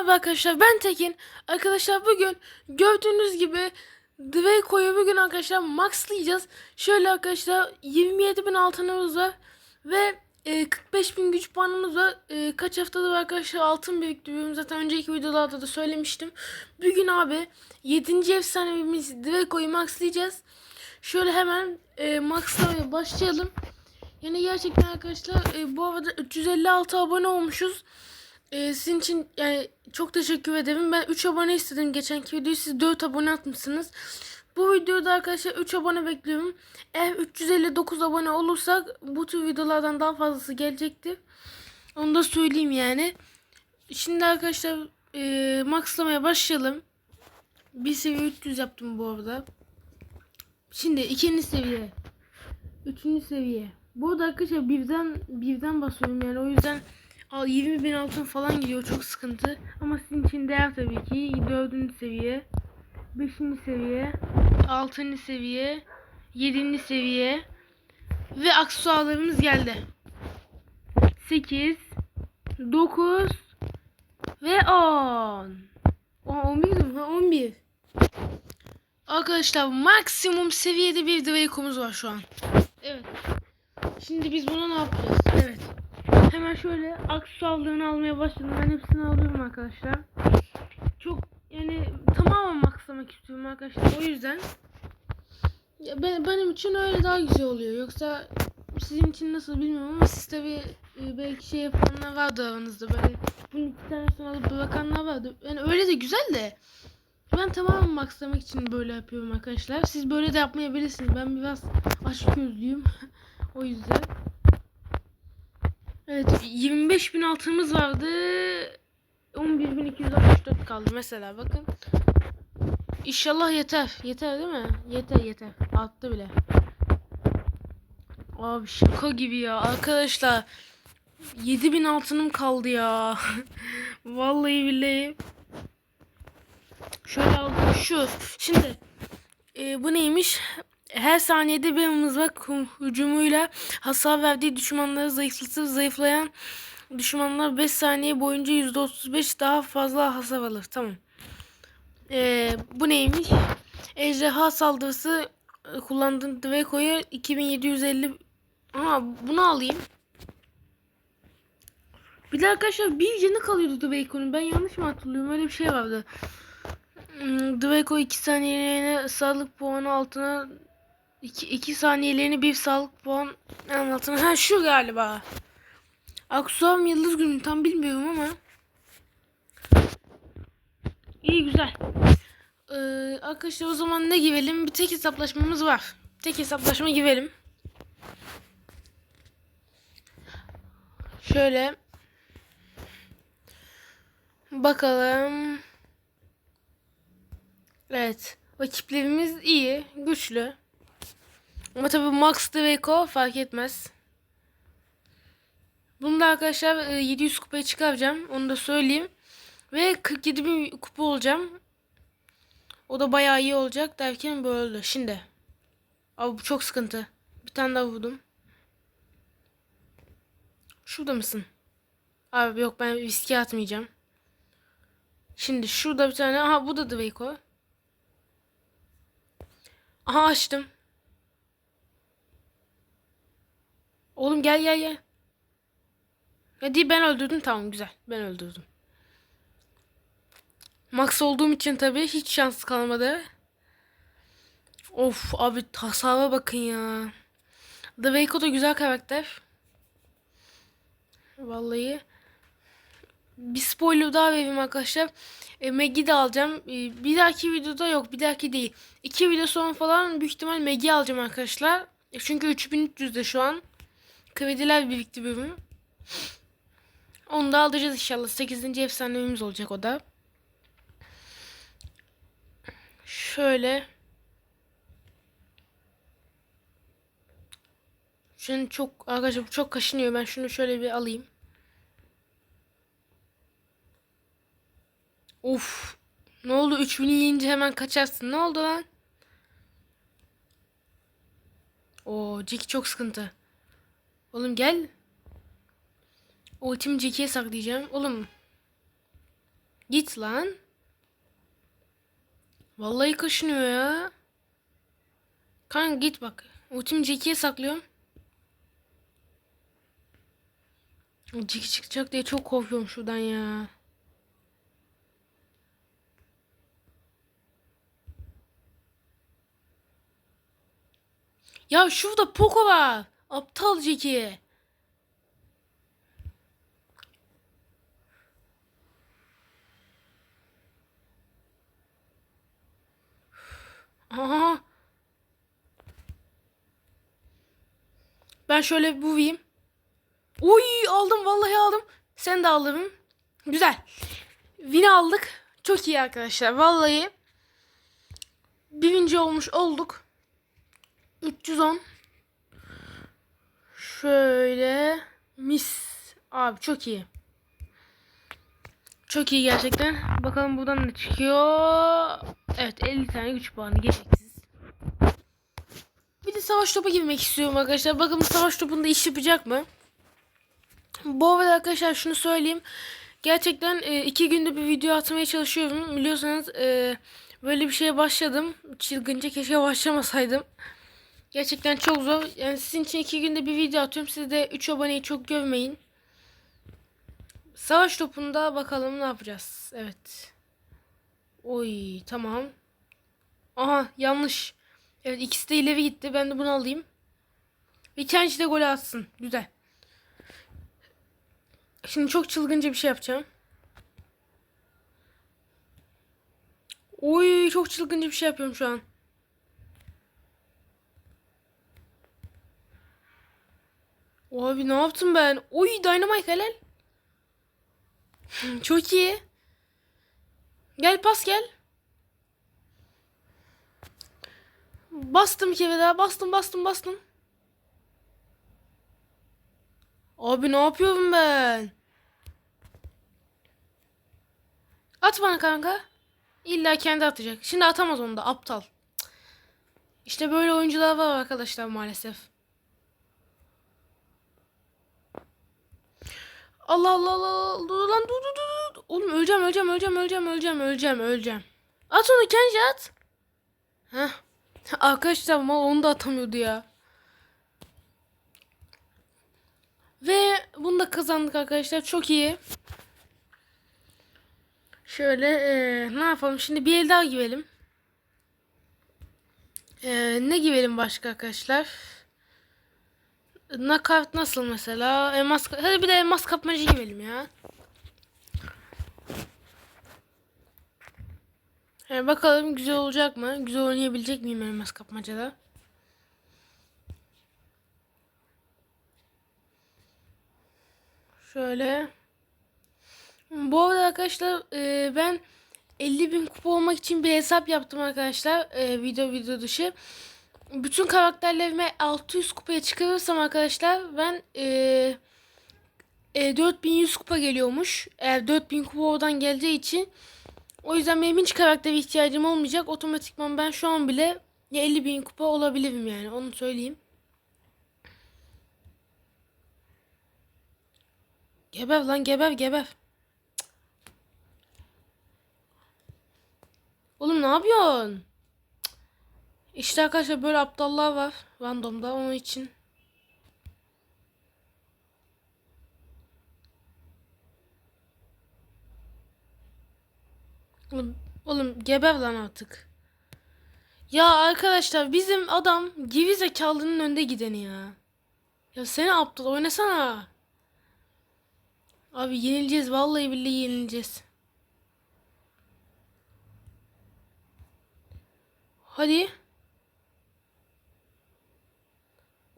Merhaba arkadaşlar ben Tekin. Arkadaşlar bugün gördüğünüz gibi Draco'yu bugün arkadaşlar maxlayacağız. Şöyle arkadaşlar 27.000 altınımız var ve e, 45.000 güç puanımız var. E, kaç haftadır arkadaşlar altın biriktiriyorum. Zaten önceki videolarda da söylemiştim. Bugün abi 7. efsanemiz Draco'yu maxlayacağız. Şöyle hemen e, maxlamaya başlayalım. Yani gerçekten arkadaşlar e, bu arada 356 abone olmuşuz. Ee, sizin için yani çok teşekkür ederim. Ben 3 abone istedim geçenki videoyu. Siz 4 abone atmışsınız. Bu videoda arkadaşlar 3 abone bekliyorum. Eğer 359 abone olursak bu tür videolardan daha fazlası gelecektir. Onu da söyleyeyim yani. Şimdi arkadaşlar e, maxlamaya başlayalım. Bir seviye 300 yaptım bu arada. Şimdi ikinci seviye. Üçüncü seviye. Bu arada arkadaşlar birden birden basıyorum yani o yüzden Al 20 bin altın falan gidiyor çok sıkıntı. Ama sizin için değer tabii ki. 4. seviye, 5. seviye, 6. seviye, 7. seviye ve aksesuarlarımız geldi. 8, 9 ve 10. O 11 mi? Ha, 11. Arkadaşlar maksimum seviyede bir Draco'muz var şu an. Evet. Şimdi biz bunu ne yapacağız? Hemen şöyle aksesuarlarını almaya başladım. Ben hepsini alıyorum arkadaşlar. Çok yani tamamen maxlamak istiyorum arkadaşlar. O yüzden ya ben, benim için öyle daha güzel oluyor. Yoksa sizin için nasıl bilmiyorum ama siz tabi e, belki şey yapanlar vardı aranızda böyle bunun iki tanesini alıp bırakanlar vardı. Yani öyle de güzel de ben tamamen maxlamak için böyle yapıyorum arkadaşlar. Siz böyle de yapmayabilirsiniz. Ben biraz aşk gözlüyüm. o yüzden. Evet 25 bin altımız vardı. 11.264 kaldı mesela bakın. İnşallah yeter. Yeter değil mi? Yeter yeter. Arttı bile. Abi şaka gibi ya. Arkadaşlar 7000 altınım kaldı ya. Vallahi billahi. Şöyle aldım şu. Şimdi e, bu neymiş? Her saniyede bir mızrak hücumuyla hasar verdiği düşmanları zayıflatıp zayıflayan düşmanlar 5 saniye boyunca %35 daha fazla hasar alır. Tamam. Ee, bu neymiş? Ejderha saldırısı e, kullandığın Draco'yu 2750 Aa, bunu alayım. Bir de arkadaşlar bir canı kalıyordu Draco'nun. Ben yanlış mı hatırlıyorum? Öyle bir şey vardı. Hmm, Draco 2 saniyeliğine sağlık puanı altına 2, 2 saniyelerini bir sağlık puan altına. Ha şu galiba. Aksuam yıldız günü tam bilmiyorum ama. İyi güzel. Ee, arkadaşlar o zaman ne girelim? Bir tek hesaplaşmamız var. Tek hesaplaşma girelim. Şöyle. Bakalım. Evet. Rakiplerimiz iyi, güçlü. Ama tabii Max Draco fark etmez. Bunu da arkadaşlar 700 e, kupaya çıkaracağım. Onu da söyleyeyim. Ve 47 bin kupa olacağım. O da bayağı iyi olacak derken böyle Şimdi. Abi bu çok sıkıntı. Bir tane daha vurdum. Şurada mısın? Abi yok ben riske atmayacağım. Şimdi şurada bir tane. Aha bu da Draco. Aha açtım. Oğlum gel gel gel. Hadi ben öldürdüm tamam güzel. Ben öldürdüm. Max olduğum için tabii hiç şans kalmadı. Of abi hasara bakın ya. The Waco da güzel karakter. Vallahi. Bir spoiler daha vereyim arkadaşlar. E, Maggie de alacağım. E, bir dahaki videoda yok. Bir dahaki değil. İki video sonra falan büyük ihtimal Maggie alacağım arkadaşlar. E, çünkü 3300'de şu an. Krediler birikti bölümü. Onu da alacağız inşallah. 8. efsanemiz olacak o da. Şöyle. Şunu çok arkadaşlar çok kaşınıyor. Ben şunu şöyle bir alayım. Of. Ne oldu? 3000 yiyince hemen kaçarsın. Ne oldu lan? O Jack çok sıkıntı. Oğlum gel. Ultimi Jack'e saklayacağım. Oğlum. Git lan. Vallahi kaşınıyor ya. Kanka git bak. Ultimi Jackie'ye saklıyorum. Jackie çıkacak diye çok korkuyorum şuradan ya. Ya şurada Poco var. Aptal Jackie. Aha. Ben şöyle bir. Uy aldım vallahi aldım. Sen de aldın. Güzel. Win aldık. Çok iyi arkadaşlar. Vallahi birinci olmuş olduk. 310. Şöyle mis. Abi çok iyi. Çok iyi gerçekten. Bakalım buradan ne çıkıyor. Evet 50 tane güç puanı gereksiz. Bir de savaş topu girmek istiyorum arkadaşlar. Bakalım savaş topunda iş yapacak mı? Bu arada arkadaşlar şunu söyleyeyim. Gerçekten e, iki günde bir video atmaya çalışıyorum. Biliyorsanız e, böyle bir şeye başladım. Çılgınca keşke başlamasaydım. Gerçekten çok zor. Yani sizin için iki günde bir video atıyorum. Siz de 3 aboneyi çok görmeyin. Savaş topunda bakalım ne yapacağız. Evet. Oy tamam. Aha yanlış. Evet ikisi de ileri gitti. Ben de bunu alayım. Bir tanesi de gol atsın. Güzel. Şimdi çok çılgınca bir şey yapacağım. Oy çok çılgınca bir şey yapıyorum şu an. Abi ne yaptım ben? Oy Dynamite helal. Çok iyi. Gel pas gel. Bastım kere daha. Bastım bastım bastım. Abi ne yapıyorum ben? At bana kanka. İlla kendi atacak. Şimdi atamaz onu da aptal. İşte böyle oyuncular var arkadaşlar maalesef. Allah Allah Allah dur lan dur dur dur. Oğlum öleceğim öleceğim öleceğim öleceğim öleceğim öleceğim öleceğim. At onu kendi at. Heh. Arkadaşlar mal onu da atamıyordu ya. Ve bunu da kazandık arkadaşlar. Çok iyi. Şöyle eee, ne yapalım? Şimdi bir el daha girelim. Eee, ne girelim başka arkadaşlar? Knockout nasıl mesela? Elmas, hadi bir de elmas kapmacı girelim ya. Yani bakalım güzel olacak mı? Güzel oynayabilecek miyim elmas kapmacada? Şöyle. Bu arada arkadaşlar e, ben 50 bin kupa olmak için bir hesap yaptım arkadaşlar. E, video video dışı. Bütün karakterlerimi 600 kupaya çıkarırsam arkadaşlar ben e, e, 4100 kupa geliyormuş. Eğer 4000 kupa oradan geleceği için o yüzden benim hiç karaktere ihtiyacım olmayacak. Otomatikman ben şu an bile 50 bin kupa olabilirim yani onu söyleyeyim. Geber lan geber geber. Oğlum ne yapıyorsun? İşte arkadaşlar böyle aptallar var randomda onun için. Oğlum, oğlum geber lan artık. Ya arkadaşlar bizim adam geri zekalının önde gideni ya. Ya seni aptal oynasana. Abi yenileceğiz vallahi billahi yenileceğiz. Hadi.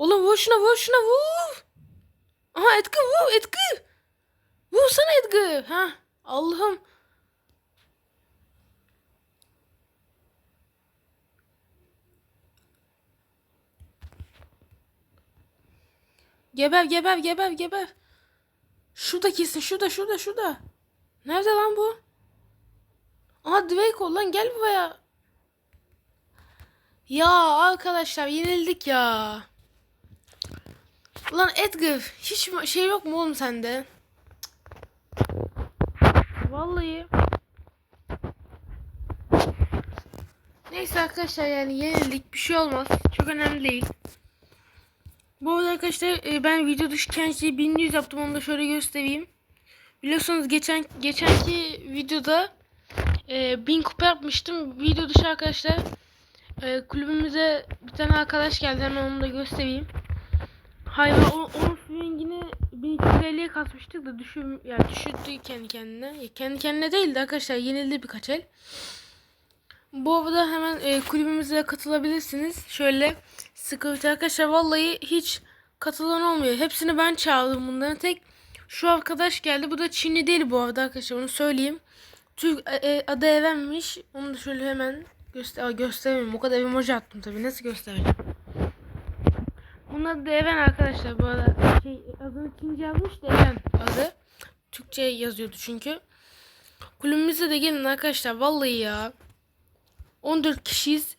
Oğlum vur şuna vur şuna vur. Aha Edgar vur Edgar. Vursana Edgar. Ha Allah'ım. Geber geber geber geber. Şurada kesin şurada şurada şurada. Nerede lan bu? Aha Draco lan gel buraya. Ya arkadaşlar yenildik ya. Lan Edgar hiç şey yok mu oğlum sende? Vallahi. Neyse arkadaşlar yani yenildik bir şey olmaz. Çok önemli değil. Bu arada arkadaşlar e, ben video dışı kendisi 1100 yaptım onu da şöyle göstereyim. Biliyorsunuz geçen geçenki videoda e, 1000 kupa yapmıştım. Video dışı arkadaşlar e, kulübümüze bir tane arkadaş geldi hemen onu da göstereyim. Hayvan o, onun swingini 1250'ye kasmıştık da düşür, yani düşürdü kendi kendine. Ya kendi kendine değil de arkadaşlar yenildi birkaç el. Bu arada hemen e, kulübümüze katılabilirsiniz. Şöyle sıkıntı arkadaşlar vallahi hiç katılan olmuyor. Hepsini ben çağırdım bunların tek şu arkadaş geldi. Bu da Çinli değil bu arada arkadaşlar onu söyleyeyim. Türk e, e, adı Eren'miş. Onu da şöyle hemen göster göstereyim. O kadar emoji attım tabii. Nasıl göstereceğim? Bunun adı da Eren arkadaşlar bu arada. Şey, adını Çince yazmış da Eren adı. Türkçe yazıyordu çünkü. Kulübümüze de gelin arkadaşlar. Vallahi ya. 14 kişiyiz.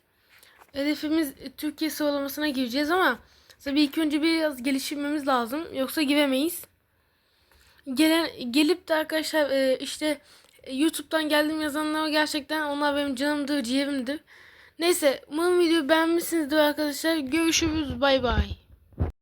Hedefimiz e, Türkiye sıralamasına gireceğiz ama tabii ilk önce biraz geliştirmemiz lazım. Yoksa giremeyiz. Gelen, gelip de arkadaşlar e, işte e, YouTube'dan geldim yazanlar gerçekten onlar benim canımdır, ciğerimdir. Neyse umarım videoyu beğenmişsinizdir arkadaşlar. Görüşürüz. Bay bay.